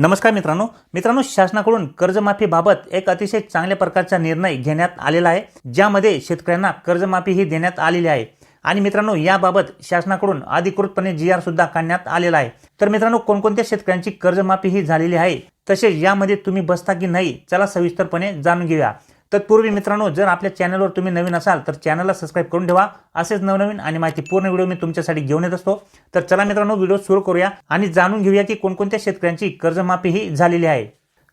नमस्कार मित्रांनो. मित्रांनो शासनाकडून कर्जमाफीबाबत एक अतिशय चांगल्या प्रकारचा निर्णय घेण्यात आलेला आहे ज्यामध्ये शेतकऱ्यांना कर्जमाफी ही देण्यात आलेली आहे. आणि मित्रांनो याबाबत शासनाकडून अधिकृतपणे जी आर सुद्धा काढण्यात आलेला आहे. तर मित्रांनो कोणकोणत्या शेतकऱ्यांची कर्जमाफी ही झालेली आहे तसेच यामध्ये तुम्ही बसता की नाही चला सविस्तरपणे जाणून घेऊया. तत्पूर्वी मित्रांनो जर आपल्या चॅनलवर तुम्ही नवीन असाल तर चॅनलला सबस्क्राईब करून ठेवा. असेच नवनवीन आणि माहिती पूर्ण व्हिडिओ मी तुमच्यासाठी घेऊन येत असतो. तर चला मित्रांनो व्हिडिओ सुरू करूया आणि जाणून घेऊया की कोणकोणत्या शेतकऱ्यांची कर्जमाफी ही झालेली आहे.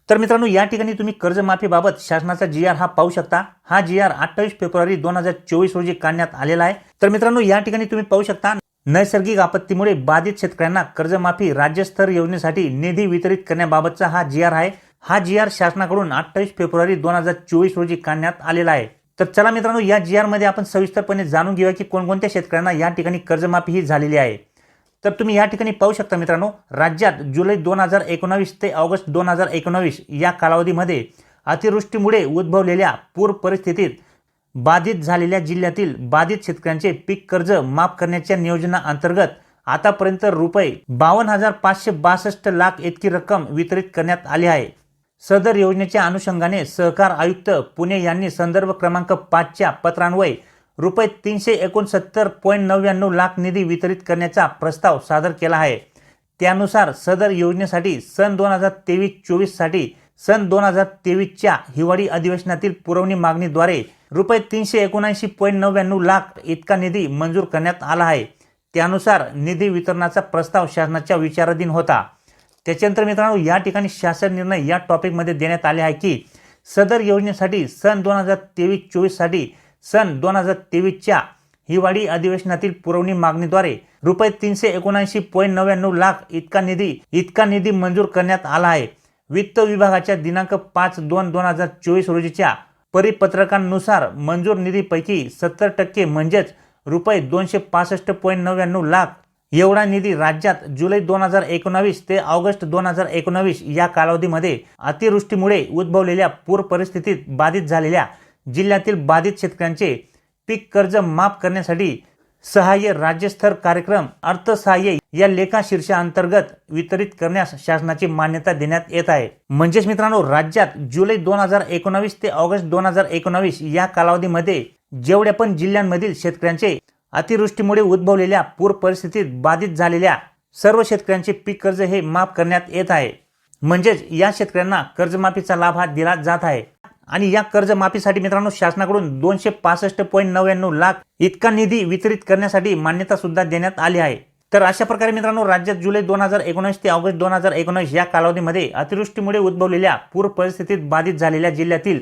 तर मित्रांनो या ठिकाणी तुम्ही कर्जमाफीबाबत शासनाचा जी आर हा पाहू शकता. हा जी आर अठ्ठावीस फेब्रुवारी दोन हजार चोवीस रोजी काढण्यात आलेला आहे. तर मित्रांनो या ठिकाणी तुम्ही पाहू शकता नैसर्गिक आपत्तीमुळे बाधित शेतकऱ्यांना कर्जमाफी राज्यस्तर योजनेसाठी निधी वितरित करण्याबाबतचा हा जी आर आहे. हा जी आर शासनाकडून अठ्ठावीस फेब्रुवारी दोन हजार चोवीस रोजी काढण्यात आलेला आहे. तर चला मित्रांनो या जी आरमध्ये आपण सविस्तरपणे जाणून घेऊया की कोणकोणत्या शेतकऱ्यांना या ठिकाणी कर्जमाफी ही झालेली आहे. तर तुम्ही या ठिकाणी पाहू शकता मित्रांनो राज्यात जुलै दोन हजार एकोणावीस ते ऑगस्ट दोन हजार एकोणावीस या कालावधीमध्ये अतिवृष्टीमुळे उद्भवलेल्या पूर परिस्थितीत बाधित झालेल्या जिल्ह्यातील बाधित शेतकऱ्यांचे पीक कर्ज माफ करण्याच्या नियोजनाअंतर्गत आतापर्यंत रुपये बावन्न हजार पाचशे बासष्ट लाख इतकी रक्कम वितरित करण्यात आली आहे. सदर योजनेच्या अनुषंगाने सहकार आयुक्त पुणे यांनी संदर्भ क्रमांक पाचच्या पत्रान्वये रुपये तीनशे एकोणसत्तर पॉईंट नव्याण्णव लाख निधी वितरित करण्याचा प्रस्ताव सादर केला आहे. त्यानुसार सदर योजनेसाठी सन दोन हजार तेवीस चोवीससाठी सन दोन हजार तेवीसच्या हिवाळी अधिवेशनातील पुरवणी मागणीद्वारे रुपये तीनशे एकोणऐंशी पॉईंट नव्याण्णव लाख इतका निधी मंजूर करण्यात आला आहे. त्यानुसार निधी वितरणाचा प्रस्ताव शासनाच्या विचाराधीन होता. त्याच्यानंतर मित्रांनो या ठिकाणी शासन निर्णय या टॉपिकमध्ये देण्यात आले आहे की सदर योजनेसाठी सन दोन हजार तेवीस चोवीससाठी सन दोन हजार तेवीसच्या हिवाळी अधिवेशनातील पुरवणी मागणीद्वारे रुपये तीनशे एकोणऐंशी पॉईंट नव्याण्णव लाख इतका निधी इतका निधी मंजूर करण्यात आला आहे. वित्त विभागाच्या दिनांक पाच दोन दोन हजार चोवीस रोजीच्या परिपत्रकांनुसार मंजूर निधीपैकी सत्तर टक्के म्हणजेच रुपये दोनशे पासष्ट पॉईंट नव्याण्णव लाख एवढा निधी राज्यात जुलै दोन हजार एकोणावीस ते ऑगस्ट दोन हजार एकोणावीस या कालावधीमध्ये अतिवृष्टीमुळे उद्भवलेल्या पूर परिस्थितीत बाधित झालेल्या जिल्ह्यातील बाधित शेतकऱ्यांचे पीक कर्ज माफ करण्यासाठी सहाय्य राज्यस्तर कार्यक्रम अर्थसहाय्य या लेखा शीर्षाअंतर्गत वितरित करण्यास शासनाची मान्यता देण्यात येत आहे. म्हणजेच मित्रांनो राज्यात जुलै दोन हजार एकोणावीस ते ऑगस्ट दोन हजार एकोणावीस या कालावधीमध्ये जेवढ्या पण जिल्ह्यांमधील शेतकऱ्यांचे अतिवृष्टीमुळे उद्भवलेल्या पूर परिस्थितीत बाधित झालेल्या सर्व शेतकऱ्यांचे पीक कर्ज हे माफ करण्यात येत आहे. म्हणजेच या शेतकऱ्यांना कर्जमाफीचा लाभ हा दिला जात आहे. आणि या कर्जमाफीसाठी मित्रांनो शासनाकडून दोनशे पासष्ट पॉईंट नव्याण्णव लाख इतका निधी वितरित करण्यासाठी मान्यता सुद्धा देण्यात आली आहे. तर अशा प्रकारे मित्रांनो राज्यात जुलै दोन हजार एकोणीस ते ऑगस्ट दोन हजार एकोणीस या कालावधीमध्ये अतिवृष्टीमुळे उद्भवलेल्या पूर परिस्थितीत बाधित झालेल्या जिल्ह्यातील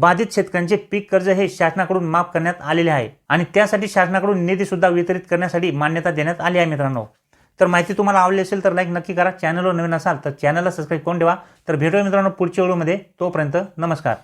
बाधित शेतकऱ्यांचे पीक कर्ज हे शासनाकडून माफ करण्यात आलेले आहे आणि त्यासाठी शासनाकडून निधी सुद्धा वितरित करण्यासाठी मान्यता देण्यात आली आहे मित्रांनो. तर माहिती तुम्हाला आवडली असेल तर लाईक नक्की करा. चॅनलवर नवीन असाल तर चॅनलला सबस्क्राईब करून ठेवा. तर भेटूया मित्रांनो पुढच्या व्हिडिओमध्ये. तोपर्यंत नमस्कार.